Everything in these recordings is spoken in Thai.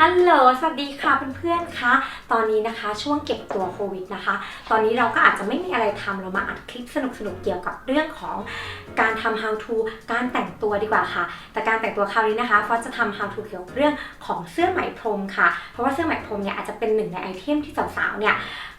ฮัลโหล สวัสดีค่ะเพื่อนๆ คะ ตอนนี้นะคะช่วงเก็บตัวโควิดนะคะ ตอนนี้เราก็อาจจะไม่มีอะไรทำเรามาอัดคลิปสนุกๆ เกี่ยวกับเรื่องของการทำ how to การแต่งตัวดีกว่าค่ะ แต่การแต่งตัวคราวนี้นะคะฟอสจะทำ how to เกี่ยวกับเรื่องของเสื้อไหมพรมค่ะ เพราะว่าเสื้อไหมพรมเนี่ยอาจจะเป็นหนึ่งในไอเทมที่สาวๆ เนี่ย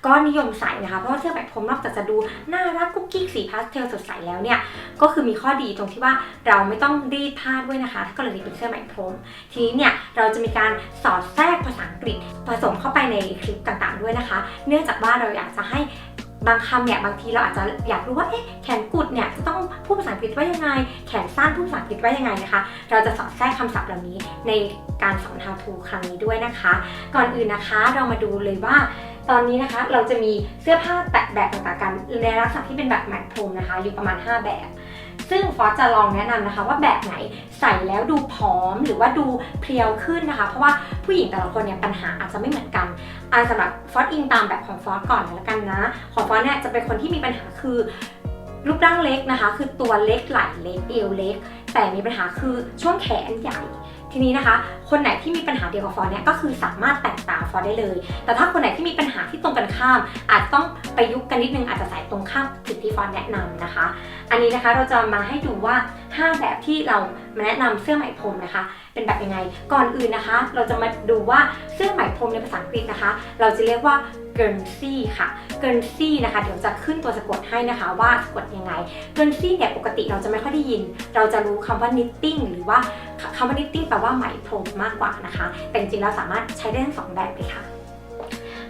ก็นิยมใส่นะคะ เพราะว่าเสื้อไหมพรมนอกจากจะดูน่ารักกุ๊กกิ๊กสีพาสเทลสดใสแล้วเนี่ย ก็คือมีข้อดีตรงที่ว่าเราไม่ต้องรีดผ้าด้วยนะคะ ถ้าก็เลยเป็นเสื้อไหมพรม ทีนี้เนี่ยเราจะมีการสอดแทรกภาษาอังกฤษผสมเข้าไปในคลิปต่างๆด้วยนะคะ เนื่องจากว่าเราอยากจะให้บางคำเนี่ยบางทีเราอาจจะอยากรู้ว่าเอ๊ะแขนกุดเนี่ยจะต้องพูดภาษาอังกฤษว่ายังไง แขนสั้นพูดภาษาอังกฤษว่ายังไงนะคะ เราจะสอดแทรกคำศัพท์เหล่านี้ในการสอน how to ครั้งนี้ด้วยนะคะ ก่อนอื่นนะคะเรามาดูเลยว่า ตอนนี้นะคะเราจะมีเสื้อผ้าแตะแบบต่างๆกันในลักษณะที่เป็นแบบไหมพรมนะคะ อยู่ประมาณ 5 แบบ ซึ่งฟอสจะลองแนะนำนะคะ ว่าแบบไหนใส่แล้วดูผอมหรือว่าดูเพรียวขึ้นนะคะ เพราะว่าผู้หญิงแต่ละคนเนี่ยปัญหาอาจจะไม่เหมือนกันอันสำหรับฟอสอิงตามแบบของฟอสก่อนแล้วกันนะ ของฟอสเนี่ยจะเป็นคนที่มีปัญหาคือรูปร่างเล็กนะคะ คือตัวเล็กไหล่เล็กเอวเล็ก แต่มีปัญหาคือช่วงแขนใหญ่ ทีนี้นะคะ คนไหนที่มีปัญหาเดียวกับฟอสเนี่ยก็คือสามารถแต่งตามฟอนได้เลย แต่ถ้าคนไหนที่มีปัญหาที่ตรงกันข้าม อาจต้องไปยุกกันนิดนึงอาจจะใส่ตรงข้ามสิ่งที่ฟอนแนะนำนะคะ อันนี้นะคะเราจะมาให้ดูว่า5 แบบที่เรามาแนะนำเสื้อไหมพรมนะคะ เป็นแบบยังไง ก่อนอื่นนะคะ เราจะมาดูว่าเสื้อไหมพรมในภาษาอังกฤษนะคะ เราจะเรียกว่า guernsey ค่ะ guernsey นะคะ เดี๋ยวจะขึ้นตัวสะกดให้นะคะว่าสะกดยังไง guernsey เนี่ยปกติเราจะไม่ค่อยได้ยิน เราจะรู้คำว่า knitting หรือว่าคำว่า knitting แปลว่าไหมพรมมากกว่านะคะ แต่จริงๆเราสามารถใช้ได้ทั้งสองแบบเลยค่ะ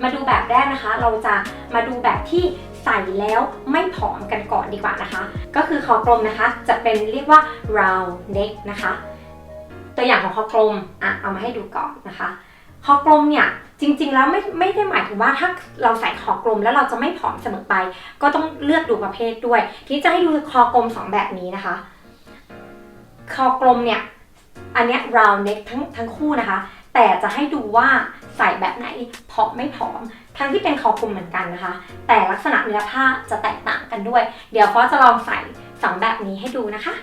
มาดูแบบแรกนะคะ เราจะมาดูแบบที่ใส่แล้วไม่ผอมกันก่อนดีกว่านะคะ ก็คือคอกลมนะคะ จะเป็นเรียกว่า round neck นะคะ ตัวอย่างของคอกลมอะเอามาให้ดูก่อนนะคะคอกลมเนี่ยจริงๆแล้วไม่ไม่ได้หมายถึงว่าถ้าเราใส่คอกลมแล้วเราจะไม่ผอมเสมอไป ก็ต้องเลือกดูประเภทด้วย ที่จะให้ดูคอกลมสองแบบนี้นะคะ คอกลมเนี่ยอันเนี้ย round neck ทั้งทั้งคู่นะคะ แต่จะให้ดูว่า ใส่แบบไหนพอมไม่ผอม ทั้งที่เป็นคอกลมเหมือนกันนะคะ แต่ลักษณะเนื้อผ้าจะแตกต่างกันด้วย เดี๋ยวฟอจะลองใส่สองแบบนี้ให้ดูนะคะ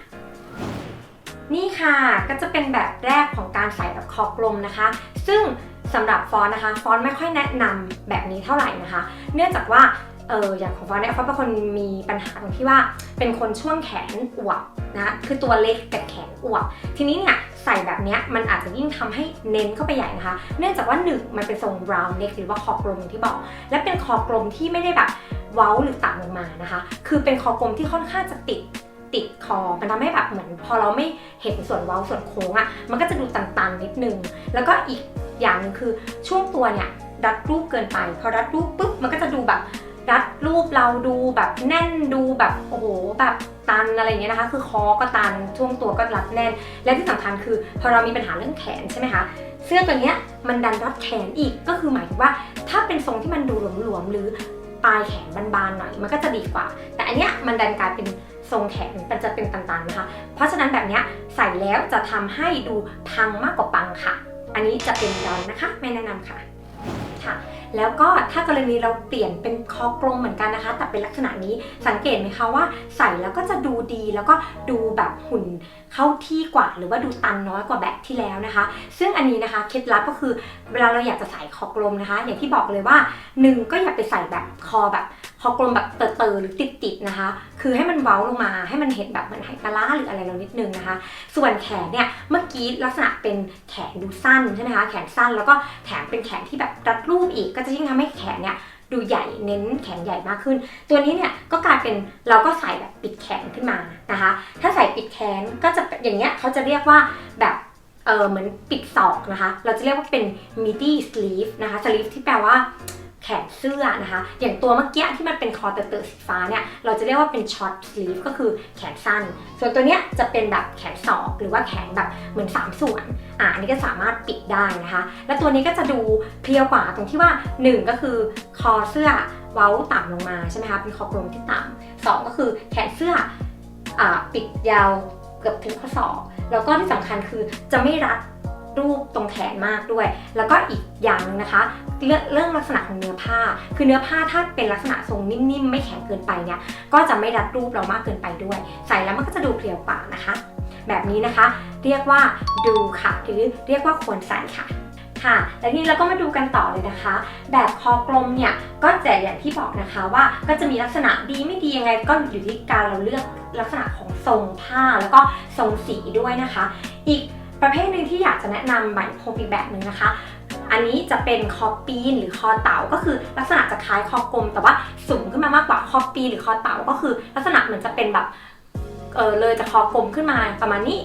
นี่ค่ะก็จะเป็นแบบแรกของการใส่แบบคอกลมนะคะ ซึ่งสำหรับฟอนนะคะ ฟอนไม่ค่อยแนะนำแบบนี้เท่าไหร่นะคะ เนื่องจากว่า เอออย่างของฟอนต์เนี่ยฟอนต์เป็นคนมีปัญหาตรงที่ว่าเป็นคนช่วงแขนอวบนะคือตัวเล็กแต่แขนอวบทีนี้เนี่ยใส่แบบเนี้ยมันอาจจะยิ่งทำให้เน้นเข้าไปใหญ่นะคะ เนื่องจากว่าหนึ่งมันเป็นทรง round neck หรือว่าคอกลมอย่างที่บอก และเป็นคอกลมที่ไม่ได้แบบเว้าหรือต่ำลงมานะคะ คือเป็นคอกลมที่ค่อนข้างจะติดติดคอ มันทำให้แบบเหมือน พอเราไม่เห็นส่วนเว้าส่วนโค้งอะ่ะ มันก็จะดูตันๆนิดนึง แล้วก็อีกอย่างหนึงคือช่วงตัวเนี่ยรัดรูปเกินไป พอรัดรูปปุ๊บ มันก็จะดูแบบ รัดรูปเราดูแบบแน่นดูแบบโอ้โหแบบตันอะไรอย่างเงี้ยนะคะ คือคอก็ตันช่วงตัวก็รัดแน่น และที่สำคัญคือพอเรามีปัญหาเรื่องแขนใช่ไหมคะเสื้อตัวเนี้ยมันดันรัดแขนอีกก็คือหมายถึงว่า ถ้าเป็นทรงที่มันดูหลวมๆหรือปลายแขนบานๆหน่อยมันก็จะดีกว่า แต่อันเนี้ยมันดันกลายเป็นทรงแขนมันจะเป็นตันๆนะคะ เพราะฉะนั้นแบบเนี้ยใส่แล้วจะทำให้ดูพังมากกว่าปังค่ะ อันนี้จะเป็นดอนนะคะ ไม่แนะนำค่ะ ค่ะ แล้วก็ถ้ากรณีเราเปลี่ยนเป็นคอกลมเหมือนกันนะคะ แต่เป็นลักษณะนี้สังเกตไหมคะว่าใส่แล้วก็จะดูดีแล้วก็ดูแบบหุ่นเข้าที่กว่าหรือว่าดูตันน้อยกว่าแบบที่แล้วนะคะ ซึ่งอันนี้นะคะเคล็ดลับก็คือเวลาเราอยากจะใส่คอกลมนะคะ อย่างที่บอกเลยว่าหนึ่งก็อย่าไปใส่แบบคอแบบคอกลมแบบเตอๆหรือติดๆนะคะ คือให้มันเว้าลงมาให้มันเห็นแบบเหมือนไหปลาหรืออะไรเรานิดนึงนะคะ ส่วนแขนเนี่ยเมื่อกี้ลักษณะเป็นแขนดูสั้นใช่ไหมคะแขนสั้นแล้วก็แถมเป็นแขนที่แบบรัดรูปอีกก็จะยิ่งทำให้แขนเนี่ยดูใหญ่เน้นแขนใหญ่มากขึ้น ตัวนี้เนี่ยก็กลายเป็นเราก็ใส่แบบปิดแขนขึ้นมานะคะ ถ้าใส่ปิดแขนก็จะอย่างเงี้ยเขาจะเรียกว่าแบบเออเหมือนปิดศอกนะคะ เราจะเรียกว่าเป็น midi sleeve นะคะ sleeve ที่แปลว่า แขนเสื้อนะคะ อย่างตัวเมื่อกี้ที่มันเป็นคอเตอร์สีฟ้าเนี่ย เราจะเรียกว่าเป็นช็อตสลีฟก็คือแขนสั้น ส่วนตัวเนี้ยจะเป็นแบบแขนศอกหรือว่าแขนแบบเหมือน 3 ส่วน อ่าอันนี้ก็สามารถปิดได้นะคะ และตัวนี้ก็จะดูเพรียวกว่าตรงที่ว่า 1 ก็คือคอเสื้อเว้าต่ำลงมาใช่ไหมคะ เป็นคอกลมที่ต่ำสองก็คือแขนเสื้ออปิดยาวเกือบถึงข้อศอก แล้วก็ที่สำคัญคือจะไม่รัดรูปตรงแขนมากด้วย แล้วก็อีกอย่างนึงนะคะ เรื่องเรื่องลักษณะของเนื้อผ้า คือเนื้อผ้าถ้าเป็นลักษณะทรงนิ่มๆ ไม่แข็งเกินไปเนี่ย ก็จะไม่รัดรูปเรามากเกินไปด้วย ใส่แล้วมันก็จะดูเพรียวปากนะคะ แบบนี้นะคะ เรียกว่าดูค่ะ หรือเรียกว่าควรใส่ค่ะค่ะ และนี้เราก็มาดูกันต่อเลยนะคะ แบบคอกลมเนี่ย ก็จะอย่างที่บอกนะคะว่าก็จะมีลักษณะดีไม่ดียังไง ก็อยู่ที่การเราเลือกลักษณะของทรงผ้าแล้วก็ทรงสีด้วยนะคะ อีกประเภทหนึ่งที่อยากจะแนะนำใหม่พรมอีกแบบหนึ่งนะคะ อันนี้จะเป็นคอปีนหรือคอเต่าก็คือลักษณะจะคล้ายคอกลม แต่ว่าสูงขึ้นมามากกว่าคอปีนหรือคอเต่าก็คือ ลักษณะเหมือนจะเป็นแบบเออเลยจะคอกลมขึ้นมาประมาณนี้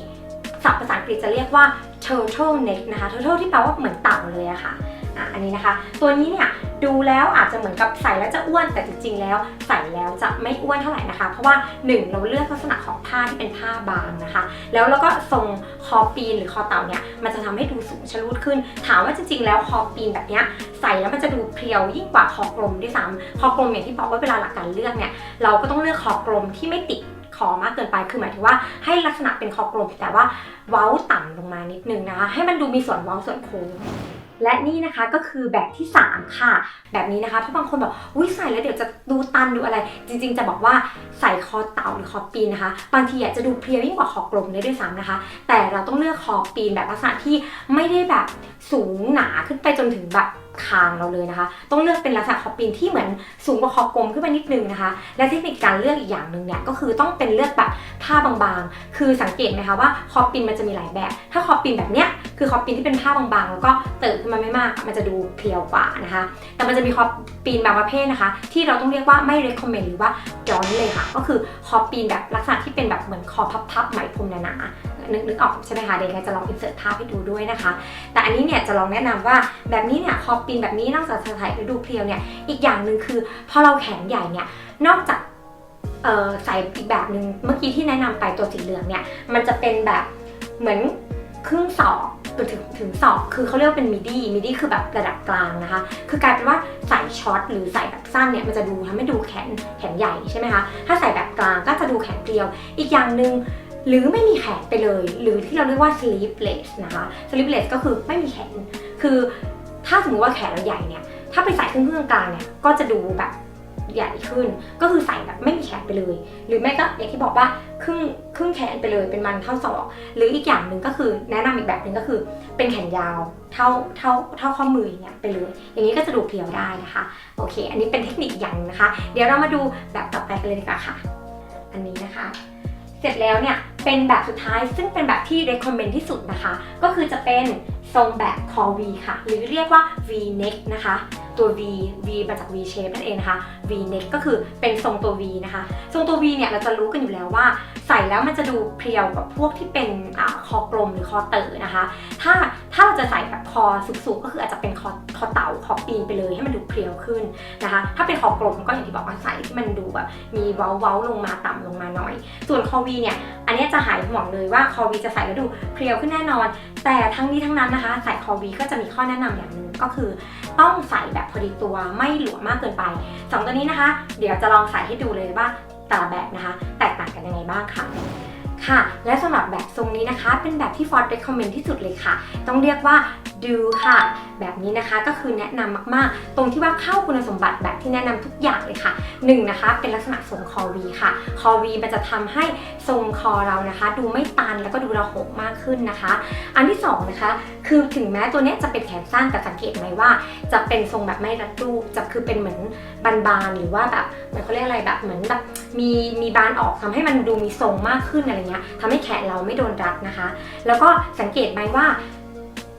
ศัพท์ภาษาอังกฤษจะเรียกว่า turtle neck นะคะ turtle ที่แปลว่าเหมือนเต่าเลยอะค่ะ อะอันนี้นะคะ ตัวนี้เนี่ยดูแล้วอาจจะเหมือนกับใส่แล้วจะอ้วนแต่จริงๆแล้ว ใส่แล้วจะไม่อ้วนเท่าไหร่นะคะ เพราะว่าหนึ่งเราเลือกลักษณะของผ้าที่เป็นผ้าบางนะคะ แล้วเราก็ทรงคอปีนหรือคอเต่าเนี่ยมันจะทำให้ดูสูงชะลูดขึ้น ถามว่าจริงๆแล้วคอปีนแบบเนี้ยใส่แล้วมันจะดูเพรียวยิ่งกว่าคอกลมด้วยซ้ำคอกลมอย่างที่บอกว่าเวลาหลักการเลือกเนี่ยเราก็ต้องเลือกคอกลมที่ไม่ติดคอมากเกินไป คือหมายถึงว่าให้ลักษณะเป็นคอกลมแต่ว่าเว้าต่ำลงมานิดนึงนะคะ ให้มันดูมีส่วนเว้าส่วนโค้ง และนี่นะคะก็คือแบบที่ 3 ค่ะ แบบนี้นะคะเพราะบางคนบอกอุ้ยใส่แล้วเดี๋ยวจะดูตันดูอะไร จริง ๆ จะบอกว่าใส่คอเต่าหรือคอปีนนะคะ บางทีอาจจะดูเพรียวยิ่งกว่าคอกลมได้ด้วยซ้ำนะคะ แต่เราต้องเลือกคอปีนแบบลักษณะที่ไม่ได้แบบสูงหนาขึ้นไปจนถึงแบบคางเราเลยนะคะ ต้องเลือกเป็นลักษณะคอปีนที่เหมือนสูงกว่าคอกลมขึ้นมานิดนึงนะคะ และเทคนิคการเลือกอีกอย่างหนึ่งเนี่ยก็คือต้องเป็นเลือกแบบผ้าบางๆ คือสังเกตไหมคะว่าคอปีนมันจะมีหลายแบบ ถ้าคอปีนแบบเนี้ย คือคอปปีนที่เป็นผ้าบางๆ แล้วก็เติบขึ้นมาไม่มาก มันจะดูเพรียวกว่านะคะ แต่มันจะมีคอปปีนบางประเภทนะคะ ที่เราต้องเรียกว่าไม่ recommend หรือว่า don't เลยค่ะ ก็คือคอปปีนแบบลักษณะที่เป็นแบบเหมือนคอพับๆไหมพรมหนาๆนึกนึกออกใช่ไหมคะเดี๋ยวยังไงจะลอง insert ภาพให้ดูด้วยนะคะ แต่อันนี้เนี่ยจะลองแนะนำว่าแบบนี้เนี่ยคอปีนแบบนี้นอกจากจะถ่ายแล้วดูเพียวเนี่ยอีกอย่างหนึ่งคือพอเราแขนใหญ่เนี่ยนอกจากใส่อีกแบบหนึ่งเมื่อกี้ที่แนะนำไปตัวสีเหลืองเนี่ยมันจะเป็นแบบเหมือน ครึ่งศอกจนถึงถึงศอกคือเขาเรียกว่าเป็นมิดีมิดีคือแบบระดับกลางนะคะ คือกลายเป็นว่าใส่ช็อตหรือใส่แบบสั้นเนี่ยมันจะดูทำให้ดูแขนแขนใหญ่ใช่ไหมคะ ถ้าใส่แบบกลางก็จะดูแขนเรียว อีกอย่างหนึ่งหรือไม่มีแขนไปเลย หรือที่เราเรียกว่า sleeveless นะคะ sleeveless ก็คือไม่มีแขน คือถ้าสมมติว่าแขนเราใหญ่เนี่ย ถ้าไปใส่ครื่องเครื่องกลางเนี่ยก็จะดูแบบ ใหญ่ขึ้น ก็คือใส่แบบไม่มีแขนไปเลย หรือไม่ก็อย่างที่บอกว่าครึ่งครึ่งแขนไปเลยเป็นมันเท่าศอกหรืออีกอย่างหนึ่งก็คือแนะนำอีกแบบหนึ่งก็คือ เป็นแขนยาวเท่าเท่าเท่าข้อมืออย่างเงี้ยไปเลย อย่างนี้ก็จะดูเพียวได้นะคะ โอเค อันนี้เป็นเทคนิคอย่างนะคะ เดี๋ยวเรามาดูแบบต่อไปกันเลยดีกว่าค่ะ อันนี้นะคะเสร็จแล้วเนี่ยเป็นแบบสุดท้ายซึ่งเป็นแบบที่ recommend ที่สุดนะคะ ก็คือจะเป็นทรงแบบ call V ค่ะ หรือเรียกว่า V neck นะคะ ตัว V V มาจาก V shape นั่นเองนะคะ V neck ก็คือเป็นทรงตัว V นะคะ ทรงตัว V เนี่ยเราจะรู้กันอยู่แล้วว่า ใส่แล้วมันจะดูเพรียวกับพวกที่เป็นอคอกลมหรือคอเต๋อนะคะ ถ้าถ้าเราจะใส่แบบคอสูงๆก็คืออาจจะเป็นคอคอเต่าคอปีนไปเลยให้มันดูเพรียวขึ้นนะคะ ถ้าเป็นคอกลมก็อย่างที่บอกว่าใส่ที่มันดูแบบมีเว้าๆลงมาต่ำลงมาหน่อย ส่วนคอวีเนี่ยอันนี้จะหายห่วงเลยว่าคอวีจะใส่แล้วดูเพรียวขึ้นแน่นอน แต่ทั้งนี้ทั้งนั้นนะคะ ใส่คอวีก็จะมีข้อแนะนำอย่างหนึ่ง ก็คือต้องใส่แบบพอดีตัวไม่หลวมมากเกินไปสองตัวนี้นะคะ เดี๋ยวจะลองใส่ให้ดูเลยว่าแต่ละแบบนะคะ แตกต่างกันยังไงบ้างค่ะ ค่ะ และสำหรับแบบทรงนี้นะคะ เป็นแบบที่ฟอร์ด recommend ที่สุดเลยค่ะ ต้องเรียกว่า do ค่ะ แบบนี้นะคะก็คือแนะนำมากๆ ตรงที่ว่าเข้าคุณสมบัติแบบที่แนะนำทุกอย่างเลยค่ะหนึ่งนะคะเป็นลักษณะทรงคอวีค่ะ คอวีมันจะทำให้ทรงคอเรานะคะ ดูไม่ตันแล้วก็ดูระหกมากขึ้นนะคะ อันที่สองนะคะคือถึงแม้ตัวเนี้ยจะเป็นแขนสั้นแต่สังเกตไหมว่า จะเป็นทรงแบบไม่รัดรูปจะคือเป็นเหมือนบานๆหรือว่าแบบเหมือนเขาเรียกอะไรแบบเหมือนแบบมีมีบานออกทำให้มันดูมีทรงมากขึ้นอะไรเงี้ยทำให้แขนเราไม่โดนรัดนะคะ แล้วก็สังเกตไหมว่า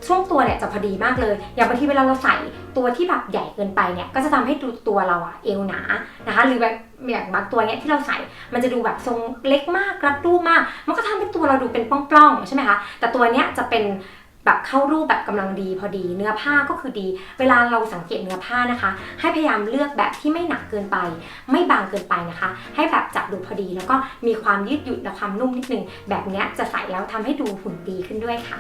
ช่วงตัวเนี่ยจะพอดีมากเลย อย่างบางทีเวลาเราใส่ตัวที่แบบใหญ่เกินไปเนี่ย ก็จะทำให้ดูตัวเราอะเอวหนานะคะ หรือแบบอย่างบางตัวเนี่ยที่เราใส่ มันจะดูแบบทรงเล็กมากรัดรูปมาก มันก็ทำให้ตัวเราดูเป็นปล้องๆใช่ไหมคะ แต่ตัวเนี้ยจะเป็น แบบเข้ารูปแบบกำลังดีพอดีเนื้อผ้าก็คือดี เวลาเราสังเกตเนื้อผ้านะคะ ให้พยายามเลือกแบบที่ไม่หนาเกินไป ไม่บางเกินไปนะคะ ให้แบบจับดูพอดี แล้วก็มีความยืดหยุ่นและความนุ่มนิดนึง แบบนี้จะใส่แล้วทำให้ดูหุ่นดีขึ้นด้วยค่ะ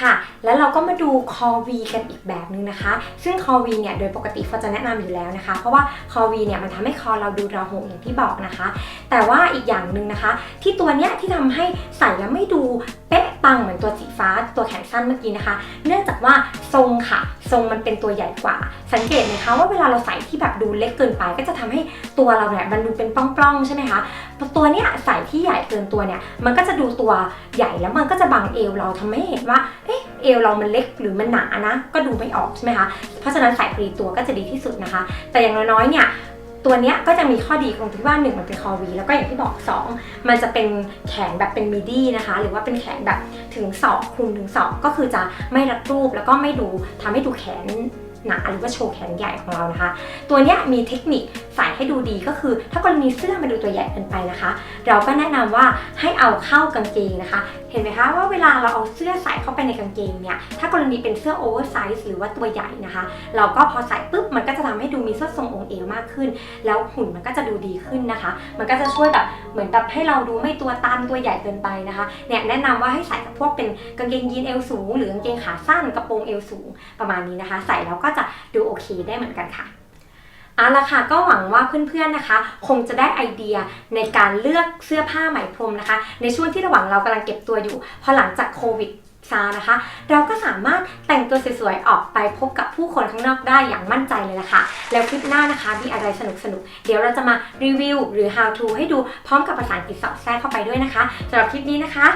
ค่ะ แล้วเราก็มาดูคอวีกันอีกแบบนึงนะคะ ซึ่งคอวีเนี่ยโดยปกติเขาจะแนะนำอยู่แล้วนะคะ เพราะว่าคอวีเนี่ยมันทำให้คอเราดูระหงอย่างที่บอกนะคะ แต่ว่าอีกอย่างหนึ่งนะคะ ที่ตัวเนี้ยที่ทำให้ใส่แล้วไม่ดูเป๊ะปังเหมือนตัวสีฟ้าตัวแขนสั้นเมื่อกี้นะคะ เนื่องจากว่าทรงค่ะ ทรงมันเป็นตัวใหญ่กว่า สังเกตไหมคะว่าเวลาเราใส่ที่แบบดูเล็กเกินไป ก็จะทำให้ตัวเราเนี่ยมันดูเป็นปล้องๆใช่ไหมคะตัวเนี้ยใส่ที่ใหญ่เกินตัวเนี่ยมันก็จะดูตัวใหญ่แล้วมันก็จะบังเอวเราทำให้เห็นว่าเอ๊ะเอวเรามันเล็กหรือมันหนานะ ก็ดูไม่ออกใช่ไหมคะเพราะฉะนั้นใส่พอดีตัวก็จะดีที่สุดนะคะ แต่อย่างน้อยๆเนี่ย ตัวเนี้ยก็จะมีข้อดีตรงที่ว่าหนึ่งมันเป็นคอวีแล้วก็อย่างที่บอกสองมันจะเป็นแขนแบบเป็นมิดี้นะคะ หรือว่าเป็นแขนแบบถึงศอกคลุมถึงศอกก็คือจะไม่รัดรูปแล้วก็ไม่ดูทำให้ดูแขน หนาหรือว่าโชว์แขนใหญ่ของเรานะคะ ตัวนี้มีเทคนิคใส่ให้ดูดีก็คือ ถ้ากรณีเสื้อมันดูตัวใหญ่เกินไปนะคะ เราก็แนะนำว่าให้เอาเข้ากางเกงนะคะ เห็นไหมคะว่าเวลาเราเอาเสื้อใส่เข้าไปในกางเกงเนี่ยถ้ากรณีเป็นเสื้อโอเวอร์ไซส์หรือว่าตัวใหญ่นะคะ เราก็พอใส่ปุ๊บมันก็จะทำให้ดูมีเสื้อทรงองค์เอวมากขึ้น แล้วหุ่นมันก็จะดูดีขึ้นนะคะ มันก็จะช่วยแบบเหมือนแบบให้เราดูไม่ตัวตันตัวใหญ่เกินไปนะคะเนี่ยแนะนำว่าให้ใส่กับพวกเป็นกางเกงยีนเอวสูง หรือกางเกงขาสั้นกระโปรงเอวสูงประมาณนี้นะคะ ใส่แล้วก็จะดูโอเคได้เหมือนกันค่ะเอาละค่ะก็หวังว่าเพื่อนๆนะคะ คงจะได้ไอเดียในการเลือกเสื้อผ้าไหมพรมนะคะ ในช่วงที่ระหว่างเรากำลังเก็บตัวอยู่ พอหลังจากโควิดซานะคะ เราก็สามารถแต่งตัวสวยๆออกไปพบกับผู้คนข้างนอกได้อย่างมั่นใจเลยละค่ะ แล้วคลิปหน้านะคะมีอะไรสนุกๆ เดี๋ยวเราจะมารีวิวหรือ how to ให้ดูพร้อมกับภาษาอังกฤษสอดแทรกเข้าไปด้วยนะคะสำหรับคลิปนี้นะคะ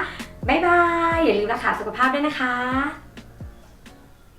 บ๊ายบายอย่าลืมรักษาสุขภาพด้วยนะคะ